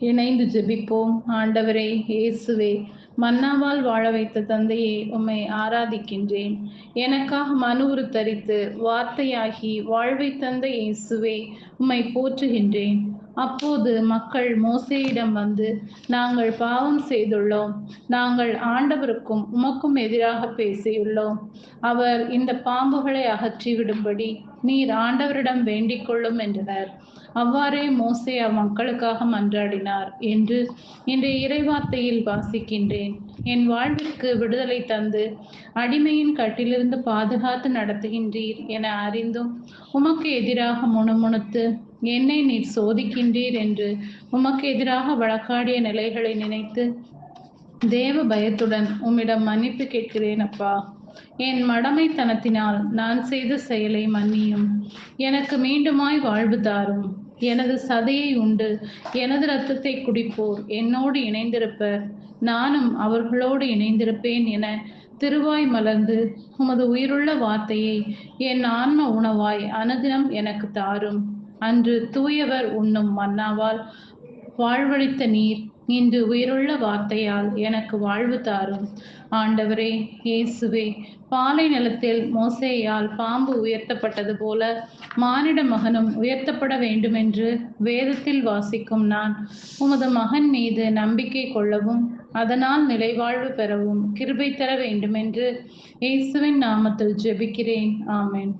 இணைந்து ஜெபிப்போம். ஆண்டவரே இயேசுவே மன்னாவால் வாழ வைத்த தந்தையே உம்மை ஆராதிக்கின்றேன். எனக்காக மனு உருத்தரித்து வார்த்தையாகி வாழ்வை தந்த இயேசுவே உம்மை போற்றுகின்றேன். அப்போது மக்கள் மோசேயிடம் வந்து நாங்கள் பாவம் செய்துள்ளோம். நாங்கள் ஆண்டவருக்கும் உமக்கும் எதிராக பேசியுள்ளோம். அவர் இந்த பாம்புகளை அகற்றிவிடும்படி நீர் ஆண்டவரிடம் வேண்டிக் கொள்ளும் என்றனர். அவ்வாறே மோசே அம்மக்களுக்காக மன்றாடினார் என்று இன்றைய இறைவார்த்தையில் வாசிக்கின்றேன். என் வாழ்விற்கு விடுதலை தந்து அடிமையின் கட்டிலிருந்து பாதுகாத்து நடத்துகின்றீர் என அறிந்தும் உமக்கு எதிராக முணுமுணுத்து என்னை நீர் சோதிக்கின்றீர் என்று உமக்கு எதிராக வழக்காடிய நிலைகளை நினைத்து தேவ பயத்துடன் உம்மிடம் மன்னிப்பு கேட்கிறேன் அப்பா. என் மடமைத்தனத்தினால் நான் செய்த செயலை மன்னியும். எனக்கு மீண்டுமாய் வாழ்வு தாரும். எனது சதையை உண்டு. எனது இரத்தத்தை குடிப்போர் என்னோடு இணைந்திருப்பர். நானும் அவர்களோடு இணைந்திருப்பேன் என திருவாய் மலர்ந்து உமது உயிருள்ள வார்த்தையை என் ஆன்ம உணவாய் அனுதினம் எனக்கு தாரும். அன்று தூயவர் உண்ணும் மன்னாவால் வாழ்வழித்த நீர் இன்று உயிருள்ள வார்த்தையால் எனக்கு வாழ்வு தாரும். ஆண்டவரே இயேசுவே பாலை நிலத்தில் மோசேயால் பாம்பு உயர்த்தப்பட்டது போல மானிட மகனும் உயர்த்தப்பட வேண்டுமென்று வேதத்தில் வாசிக்கும் நான். உமது மகன் மீது நம்பிக்கை கொள்ளவும் அதனால் நிலைவாழ்வு பெறவும் கிருபை தர வேண்டுமென்று இயேசுவின் நாமத்தில் ஜெபிக்கிறேன். ஆமென்.